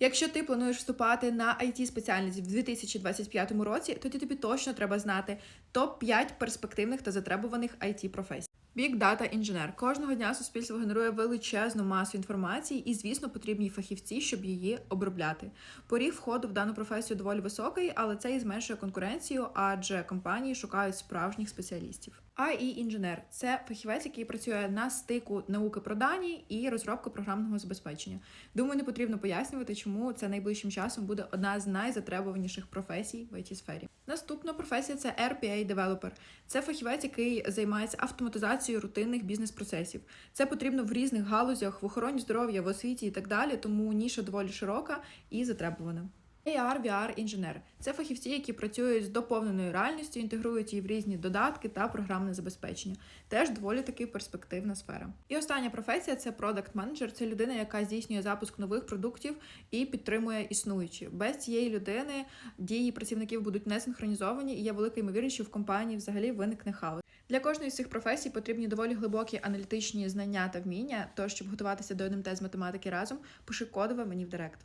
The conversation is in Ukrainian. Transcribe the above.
Якщо ти плануєш вступати на it спеціальність в 2025 році, тоді тобі точно треба знати топ 5 перспективних та затребуваних it професій. Big Data інженер кожного дня суспільство генерує величезну масу інформації, і, звісно, потрібні фахівці, щоб її обробляти. Поріг входу в дану професію доволі високий, але це і зменшує конкуренцію, адже компанії шукають справжніх спеціалістів. ai інженер це фахівець, який працює на стику науки про дані і розробки програмного забезпечення. Думаю, не потрібно пояснювати, чому це найближчим часом буде одна з найзатребуваніших професій в it сфері. Наступна професія це RPA девелопер. Це фахівець, який займається автоматизацією рутинних бізнес-процесів. Це потрібно в різних галузях, в охороні здоров'я, в освіті і так далі, тому ніша доволі широка і затребувана. AR, VR інженер це фахівці, які працюють з доповненою реальністю, інтегрують її в різні додатки та програмне забезпечення. Теж доволі таки перспективна сфера. І остання професія це продакт менеджер. Це людина, яка здійснює запуск нових продуктів і підтримує існуючі. Без цієї людини дії працівників будуть не синхронізовані, і є велика ймовірність, що в компанії взагалі виникне хаос. Для кожної з цих професій потрібні доволі глибокі аналітичні знання та вміння. Тож, щоб готуватися до НМТ з математики разом, пиши кодове мені в директ.